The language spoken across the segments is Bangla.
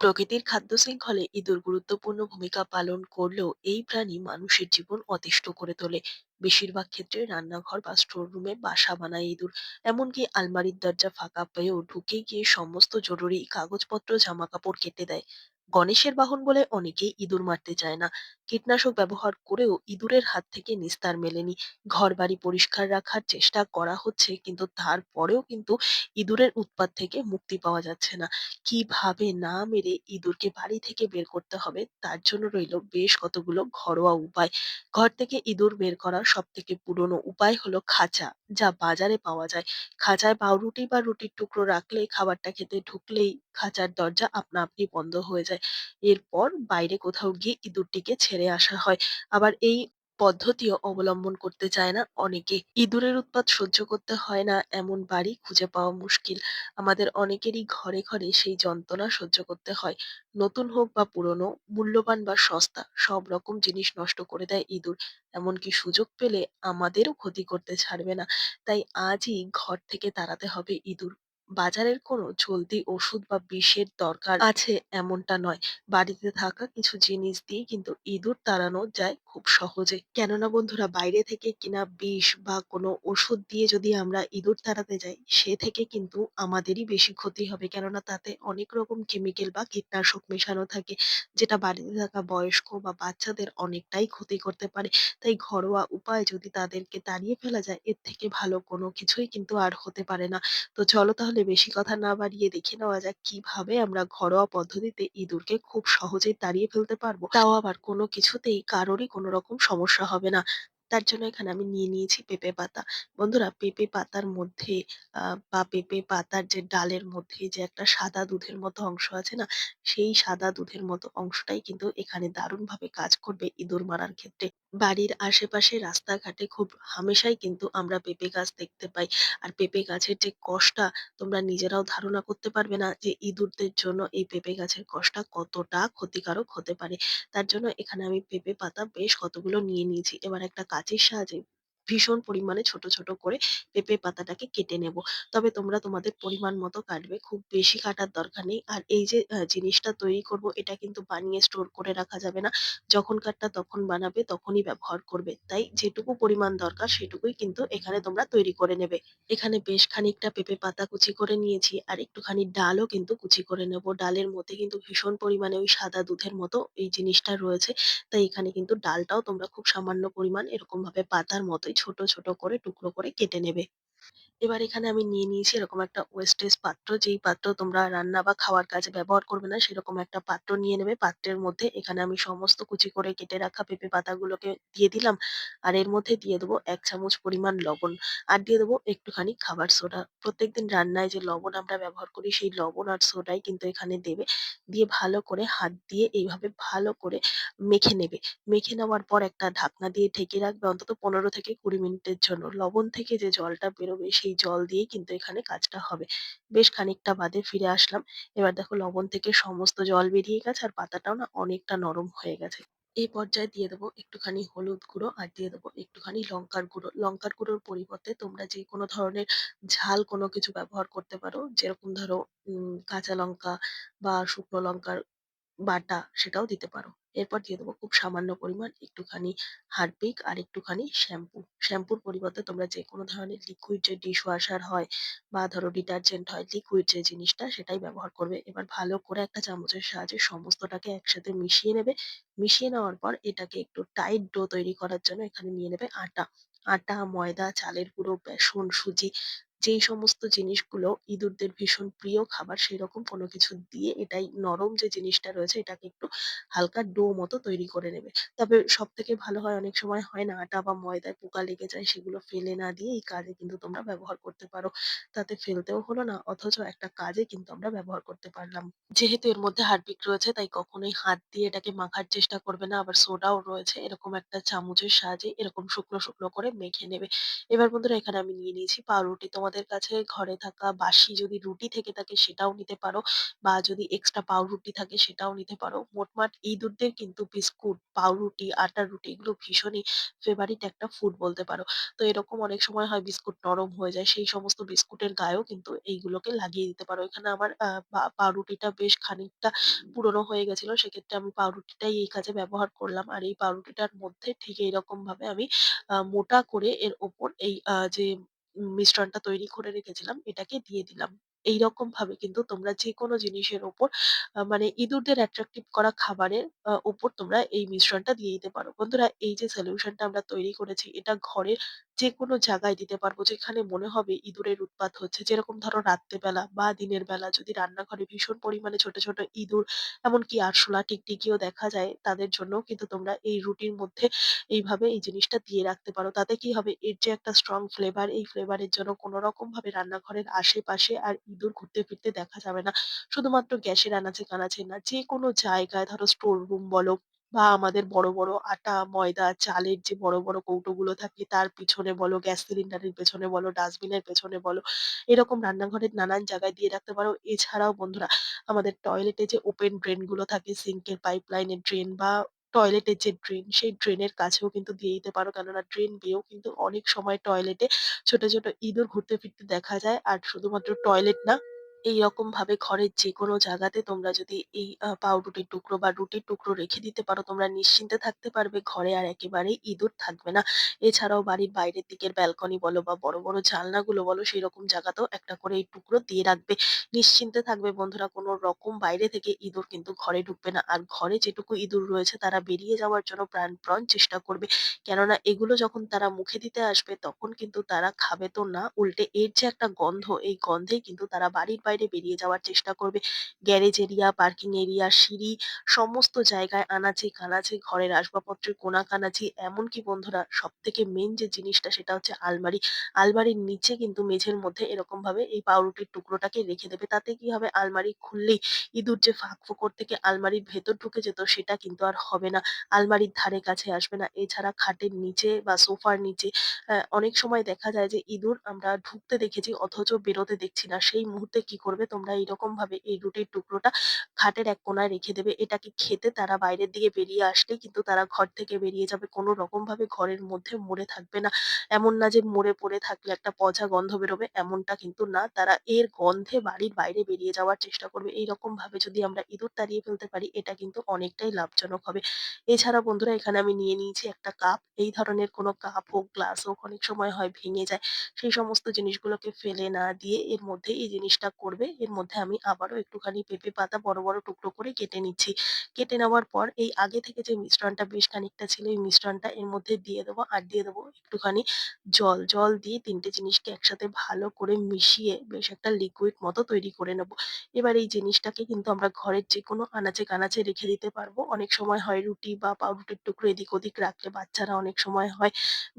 প্রকৃতির খাদ্য শৃঙ্খলে ইঁদুর গুরুত্বপূর্ণ ভূমিকা পালন করলেও এই প্রাণী মানুষের জীবন অতিষ্ঠ করে তোলে। বেশিরভাগ ক্ষেত্রে রান্নাঘর বা স্টোর রুমে বাসা বানায় ইঁদুর। এমনকি আলমারির দরজা ফাঁকা পেয়েও ঢুকে গিয়ে সমস্ত জরুরি কাগজপত্র জামা কাপড় কেটে দেয়। গণেশের বাহন বলে অনেকেই ইঁদুর মারতে চায় না। কীটনাশক ব্যবহার করেও ইঁদুরের হাত থেকে নিস্তার মেলেনি। ঘর বাড়ি পরিষ্কার রাখার চেষ্টা করা হচ্ছে কিন্তু তারপরেও কিন্তু ইঁদুরের উৎপাত থেকে মুক্তি পাওয়া যাচ্ছে না। কীভাবে না মেরে ইঁদুরকে বাড়ি থেকে বের করতে হবে তার জন্য রইল বেশ কতগুলো ঘরোয়া উপায়। ঘর থেকে ইঁদুর বের করার সব থেকে পুরনো উপায় হলো খাঁচা, যা বাজারে পাওয়া যায়। খাঁচায় পাউরুটি বা রুটির টুকরো রাখলে খাবারটা খেতে ঢুকলেই খাঁচার দরজা আপনা আপনি বন্ধ হয়ে যায়। এরপর বাইরে কোথাও গিয়ে ইঁদুরটিকে ছেড়ে আসা হয়। আবার এই পদ্ধতিও অবলম্বন করতে চায় না অনেকে। ইঁদুরের উৎপাত সহ্য করতে হয় না এমন বাড়ি খুঁজে পাওয়া মুশকিল। আমাদের অনেকেরই ঘরে, ঘরে সেই যন্ত্রণা সহ্য করতে হয়। নতুন হোক বা পুরনো, মূল্যবান বা সস্তা, সব রকম জিনিস নষ্ট করে দেয় ইঁদুর। এমনকি সুযোগ পেলে আমাদেরও ক্ষতি করতে ছাড়বে না। তাই আজই ঘর থেকে তাড়াতে হবে ইঁদুর। বাজারের কোনো চলতি ওষুধ বা বিষের দরকার আছে এমনটা নয়। বাড়িতে থাকা কিছু জিনিস দিয়েই কিন্তু ইঁদুর তাড়ানো যায় খুব সহজে। কেননা বন্ধুরা বাইরে থেকে কিনা বিষ বা কোনো ওষুধ দিয়ে যদি আমরা ইঁদুর তাড়াতে যাই, সে থেকে কিন্তু আমাদেরই বেশি ক্ষতি হবে। কেননা তাতে অনেক রকম কেমিক্যাল বা কীটনাশক মেশানো থাকে, যেটা বাড়িতে থাকা বয়স্ক বা বাচ্চাদের অনেকটাই ক্ষতি করতে পারে। তাই ঘরোয়া উপায় যদি তাদেরকে তাড়িয়ে ফেলা যায়, এর থেকে ভালো কোনো কিছুই কিন্তু আর হতে পারে না। তো চলো তাহলে বেশি কথা না বাড়িয়ে দেখে নেওয়া যাক কীভাবে আমরা ঘরোয়া পদ্ধতিতে ইঁদুরকে খুব সহজেই তাড়িয়ে ফেলতে পারব। তাও আবার কোনো কিছুতেই কারোরই কোনো রকম সমস্যা হবে না। তার জন্য এখানে আমি নিয়ে নিয়েছি পেঁপে পাতা। বন্ধুরা, পেঁপে পাতার মধ্যে বা পেঁপে পাতার যে ডালের মধ্যে যে একটা সাদা দুধের মতো অংশ আছে না? সেই সাদা দুধের মতো অংশটাই কিন্তু এখানে দারুণভাবে কাজ করবে ইঁদুর মারার ক্ষেত্রে। বাড়ির আশেপাশে রাস্তাঘাটে খুব হামেশাই কিন্তু আমরা পেঁপে গাছ দেখতে পাই। আর পেঁপে গাছের যে কষটা তোমরা নিজেরাও ধারণা করতে পারবে না যে ইঁদুরদের জন্য এই পেঁপে গাছের কষটা কতটা ক্ষতিকারক হতে পারে। তার জন্য এখানে আমি পেঁপে পাতা বেশ কতগুলো নিয়ে নিয়েছি। এবার একটা কাঁচির সাহায্যে ভীষণ পরিমাণে ছোট, ছোট করে পেঁপে পাতাটাকে কেটে নেব। তবে তোমরা তোমাদের পরিমাণ মতো কাটবে। খুব বেশি কাটার দরকার নেই। আর এই যে জিনিসটা তৈরি করব এটা কিন্তু বানিয়ে স্টোর করে রাখা যাবে না। যখনকারটা তখন বানাবে তখনই ব্যবহার করবে। তাই যেটুকু পরিমাণ দরকার সেটুকুই কিন্তু এখানে তোমরা তৈরি করে নেবে। এখানে বেশ খানিকটা পেঁপে পাতা কুচি করে নিয়েছি আর একটুখানি ডালও কিন্তু কুচি করে নেব। ডালের মধ্যে কিন্তু ভীষণ পরিমাণে ওই সাদা দুধের মতো এই জিনিসটা রয়েছে। তাই এখানে কিন্তু ডালটাও তোমরা খুব সামান্য পরিমাণ এরকমভাবে পাতার মতোই ছোট, ছোট করে টুকরো করে কেটে নেবে। এবার এখানে আমি নিয়ে নিয়েছি এরকম একটা ওয়েস্টেজ পাত্র, যেই পাত্র তোমরা রান্না বা খাওয়ার কাজে ব্যবহার করবে না, সেরকম একটা পাত্র নিয়ে নেবে। পাত্রের মধ্যে এখানে আমি সমস্ত কুচি করে কেটে রাখা পেঁপে পাতাগুলোকে দিয়ে দিলাম। আর এর মধ্যে দিয়ে দেবো এক চামচ পরিমাণ লবণ। আর দিয়ে দেবো একটুখানি খাবার সোডা। প্রত্যেকদিন রান্নায় যে লবণ আমরা ব্যবহার করি, সেই লবণ আর সোডাই কিন্তু এখানে দেবে। দিয়ে ভালো করে হাত দিয়ে এইভাবে ভালো করে মেখে নেবে। মেখে নেওয়ার পর একটা ঢাকনা দিয়ে ঢেকে রাখবে অন্তত ১৫ থেকে ২০ মিনিটের জন্য। লবণ থেকে যে জলটা বেরোবে সেই জল দিয়েই কিন্তু এখানে কাজটা হবে। বেশ খানিকটা বাদে ফিরে আসলাম। এবার দেখো লবণ থেকে সমস্ত জল বেরিয়ে গেছে আর পাতাটাও না অনেকটা নরম হয়ে গেছে। এই পর্যায়ে দিয়ে দেবো একটুখানি হলুদ গুঁড়ো আর দিয়ে দেবো একটুখানি লঙ্কার গুঁড়ো। লঙ্কার গুঁড়োর পরিবর্তে তোমরা যেকোনো ধরনের ঝাল কোনো কিছু ব্যবহার করতে পারো। যেরকম ধরো কাঁচা লঙ্কা বা শুকনো লঙ্কার বাটা সেটাও দিতে পারো। এরপর দিয়ে দেবো খুব সামান্য পরিমাণ একটুখানি হারপিক আর একটুখানি শ্যাম্পু। শ্যাম্পুর পরিবর্তে তোমরা যেকোনো ধরনের লিকুইড যে ডিশ ওয়াশার হয় বা ধরো ডিটারজেন্ট হয়, লিকুইড যে জিনিসটা সেটাই ব্যবহার করবে। এবার ভালো করে একটা চামচের সাহায্যে সমস্তটাকে একসাথে মিশিয়ে নেবে। মিশিয়ে নেওয়ার পর এটাকে একটু টাইট ডো তৈরি করার জন্য এখানে নিয়ে নেবে আটা। আটা, ময়দা, চালের গুঁড়ো, বেসন, সুজি যেই সমস্ত জিনিসগুলো ইঁদুরদের ভীষণ প্রিয় খাবার সেরকম কোনো কিছু দিয়ে এটাই নরম যে জিনিসটা রয়েছে এটাকে একটু হালকা ডো মতো তৈরি করে নেবে। তবে সব থেকে ভালো হয় অনেক সময় হয় না আটা বা ময়দায় পোকা লেগে যায় সেগুলো ফেলে না দিয়ে এই কাজে কিন্তু তোমরা ব্যবহার করতে পারো। তাতে ফেলতেও হলো না অথচ একটা কাজে কিন্তু আমরা ব্যবহার করতে পারলাম। যেহেতু এর মধ্যে হারপিক রয়েছে তাই কখনোই হাত দিয়ে এটাকে মাখার চেষ্টা করবে না। আবার সোডাও রয়েছে। এরকম একটা চামচের সাহায্যে এরকম শুকনো, শুকনো করে মেখে নেবে। এবার বন্ধুরা এখানে আমি নিয়ে নিয়েছি পাউরুটি। তোমাদের তোমাদের কাছে ঘরে থাকা বাসি যদি রুটি থেকে থাকে সেটাও নিতে পারো বা যদি এক্সট্রা পাউরুটি থাকে সেটাও নিতে পারো। মোটমাট ইঁদুরদের কিন্তু বিস্কুট, পাউরুটি, আটার রুটি এগুলো ভীষণই ফেভারিট একটা ফুড বলতে পারো। তো এরকম অনেক সময় হয় বিস্কুট নরম হয়ে যায়। সেই সমস্ত বিস্কুটের গায়েও কিন্তু এইগুলোকে লাগিয়ে দিতে পারো। এখানে আমার পাউরুটিটা বেশ খানিকটা পুরনো হয়ে গেছিল। সেক্ষেত্রে আমি পাউরুটিটাই এই কাজে ব্যবহার করলাম। আর এই পাউরুটিটার মধ্যে ঠিক এইরকমভাবে আমি আ মোটা করে এর ওপর এই যে মিশ্রণটা তৈরি করে রেখেছিলাম, এটাকে দিয়ে দিলাম। এইরকমভাবে কিন্তু তোমরা যে কোনো জিনিসের ওপর মানে ইঁদুরদের অ্যাট্রাকটিভ করা খাবারের উপর তোমরা এই মিশ্রণটা দিয়ে দিতে পারো। বন্ধুরা, এই যে সলিউশনটা আমরা তৈরি করেছি, এটা ঘরের যেকোনো জায়গায় দিতে পারব যেখানে মনে হবে ইঁদুরের উৎপাত হচ্ছে। যেরকম ধরো রাত্রেবেলা বা দিনের বেলা যদি রান্নাঘরে ভীষণ পরিমাণে ছোট, ছোট ইঁদুর এমনকি আরশোলা, টিকটিকিও দেখা যায় তাদের জন্যও কিন্তু তোমরা এই রুটির মধ্যে এইভাবে এই জিনিসটা দিয়ে রাখতে পারো। তাতে কি হবে এর যে একটা স্ট্রং ফ্লেভার এই ফ্লেভারের জন্য কোনো রকমভাবে রান্নাঘরের আশেপাশে আর ইঁদুর ঘুরতে ফিরতে দেখা যাবে না। শুধুমাত্র গ্যাসের আনাচে-কানাচে না, যেকোনো জায়গায় ধরো স্টোর রুম বলো বা আমাদের বড়, বড় আটা, ময়দা, চালের যে বড়, বড় কৌটোগুলো থাকে তার পিছনে বলো, গ্যাস সিলিন্ডারের পেছনে বলো, ডাস্টবিনের পেছনে বলো, এরকম রান্নাঘরের নানান জায়গায় দিয়ে রাখতে পারো। এছাড়াও বন্ধুরা আমাদের টয়লেটে যে ওপেন ড্রেনগুলো থাকে সিঙ্কের পাইপলাইনের ড্রেন বা টয়লেটের যে ড্রেন, সেই ড্রেনের কাছেও কিন্তু দিয়ে দিতে পারো। কেননা ড্রেন বেয়েও কিন্তু অনেক সময় টয়লেটে ছোট, ছোট ইঁদুর ঘুরতে ফিরতে দেখা যায়। আর শুধুমাত্র টয়লেট না, এইরকমভাবে ঘরের যেকোনো জায়গাতে তোমরা যদি এই পাউরুটির টুকরো বা রুটির টুকরো রেখে দিতে পারো, তোমরা নিশ্চিন্তে থাকতে পারবে ঘরে আর একেবারেই ইঁদুর থাকবে না। এছাড়াও বাড়ির বাইরের দিকের ব্যালকনি বলো বা বড়, বড় জানলাগুলো বলো সেইরকম জায়গাতেও একটা করে এই টুকরো দিয়ে রাখবে। নিশ্চিন্তে থাকবে বন্ধুরা কোনো রকম বাইরে থেকে ইঁদুর কিন্তু ঘরে ঢুকবে না। আর ঘরে যেটুকু ইঁদুর রয়েছে তারা বেরিয়ে যাওয়ার জন্য প্রাণপণ চেষ্টা করবে। কেননা এগুলো যখন তারা মুখে দিতে আসবে তখন কিন্তু তারা খাবে তো না, উল্টে এর যে একটা গন্ধ, এই গন্ধেই কিন্তু তারা বাড়ির বাইরে বেরিয়ে যাওয়ার চেষ্টা করবে। গ্যারেজ এরিয়া, পার্কিং এরিয়া, সিঁড়ি সমস্ত জায়গায় আনাচে-কানাচে ঘরের আসবাবপত্রের কোণা-কানাচি এমনকি বন্ধুরা সব থেকে মেইন যে জিনিসটা সেটা হচ্ছে আলমারি। আলমারির নিচে কিন্তু মেঝের মধ্যে এরকমভাবে এই পাউরুটির টুকরোটাকে রেখে দেবে। তাতে কি হবে আলমারি খুললেই ইঁদুর যে ফাঁক-ফোকর থেকে আলমারির ভেতর ঢুকে যেত সেটা কিন্তু আর হবে না। আলমারির ধারে কাছে আসবে না। এছাড়া খাটের নিচে বা সোফার নিচে অনেক সময় দেখা যায় যে ইঁদুর আমরা ঢুকতে দেখেছি অথচ বেরোতে দেখছি না। সেই মুহূর্তে কি করবে তোমরা এইরকমভাবে এই রুটির টুকরোটা খাটের এক কোণায় রেখে দেবে। এটাকে খেতে তারা বাইরের দিকে বেরিয়ে আসলেই কিন্তু তারা ঘর থেকে বেরিয়ে যাবে। কোনো রকমভাবে ঘরের মধ্যে মরে থাকবে না। এমন না যে মরে পড়ে থাকলে একটা পচা গন্ধ বেরোবে এমনটা কিন্তু না। তারা এর গন্ধে বাড়ির বাইরে বেরিয়ে যাওয়ার চেষ্টা করবে। এইরকমভাবে যদি আমরা ইঁদুর তাড়িয়ে ফেলতে পারি এটা কিন্তু অনেকটাই লাভজনক হবে। এছাড়া বন্ধুরা এখানে আমি নিয়ে নিয়েছি একটা কাপ। এই ধরনের কোনো কাপ হোক, গ্লাস হোক অনেক সময় হয় ভেঙে যায়। সেই সমস্ত জিনিসগুলোকে ফেলে না দিয়ে এর মধ্যে এই জিনিসটা করবে। এর মধ্যে আমি আবারও একটুখানি পেঁপে পাতা বড়, বড় টুকরো করে কেটে নিচ্ছি। কেটে নেওয়ার পর এই আগে থেকে যে মিশ্রণটা বেশ খানিকটা ছিল এই মিশ্রণটা এর মধ্যে দিয়ে দেবো আর দিয়ে দেবো একটুখানি জল। জল দিয়ে তিনটে জিনিসকে একসাথে ভালো করে মিশিয়ে বেশ একটা লিকুইড মতো তৈরি করে নেব। এবার এই জিনিসটাকে কিন্তু আমরা ঘরের যেকোনো আনাচে-কানাচে রেখে দিতে পারব। অনেক সময় হয় রুটি বা পাউরুটির টুকরো এদিক ওদিক রাখলে বাচ্চারা অনেক সময় হয়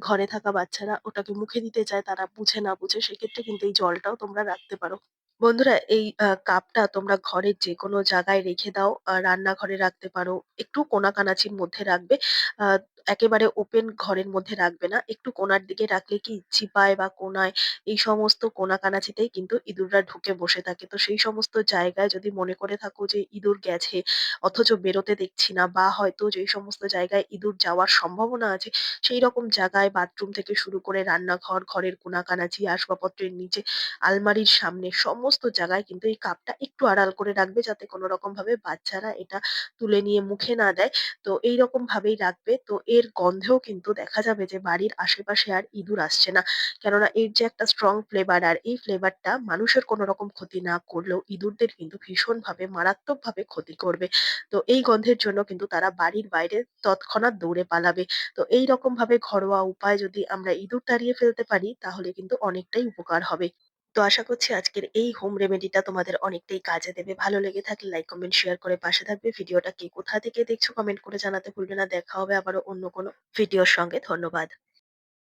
ঘরে থাকা বাচ্চারা ওটাকে মুখে দিতে চায় তারা বুঝে না বুঝে সেক্ষেত্রে কিন্তু এই জলটাও তোমরা রাখতে পারো। বন্ধুরা, এই, আ, কাপটা তোমরা ঘরের যেকোনো জায়গায় রেখে দাও। আ, রান্নাঘরে রাখতে পারো। একটু কোনা কানাচির মধ্যে রাখবে। আ একেবারে ওপেন ঘরের মধ্যে রাখবে না। একটু কোনার দিকে রাখলে কি চিপায় বা কোনায় এই সমস্ত কোণা-কানাচিতেই কিন্তু ইঁদুররা ঢুকে বসে থাকে। তো সেই সমস্ত জায়গায় যদি মনে করে থাকো যে ইঁদুর গেছে অথচ বেরোতে দেখছি না বা হয়তো যেই সমস্ত জায়গায় ইঁদুর যাওয়ার সম্ভাবনা আছে সেই রকম জায়গায় বাথরুম থেকে শুরু করে রান্নাঘর, ঘরের কোণা-কানাচি, আসবাবপত্রের নিচে, আলমারির সামনে সমস্ত জায়গায় কিন্তু এই কাপটা একটু আড়াল করে রাখবে যাতে কোনো রকম ভাবে বাচ্চারা এটা তুলে নিয়ে মুখে না দেয়। তো এইরকম ভাবেই রাখবে। তো এর গন্ধেও কিন্তু দেখা যাবে যে বাড়ির আশেপাশে আর ইঁদুর আসছে না। কেননা এর যে একটা স্ট্রং ফ্লেভার আর এই ফ্লেভারটা মানুষের কোনো রকম ক্ষতি না করলেও ইঁদুরদের কিন্তু ভীষণভাবে, মারাত্মকভাবে ক্ষতি করবে। তো এই গন্ধের জন্য কিন্তু তারা বাড়ির বাইরে তৎক্ষণাৎ দৌড়ে পালাবে। তো এইরকমভাবে ঘরোয়া উপায় যদি আমরা ইঁদুর তাড়িয়ে ফেলতে পারি, তাহলে কিন্তু অনেকটাই উপকার হবে। তো আশা করছি আজকের এই হোম রেমেডিটা তোমাদের অনেকটাই কাজে দেবে। ভালো লেগে থাকলে লাইক, কমেন্ট, শেয়ার করে পাশে থাকবে। ভিডিওটা কে কোথা থেকে দেখছ কমেন্ট করে জানাতে ভুলবে না। দেখা হবে আবারও অন্য কোনো ভিডিওর সঙ্গে। ধন্যবাদ।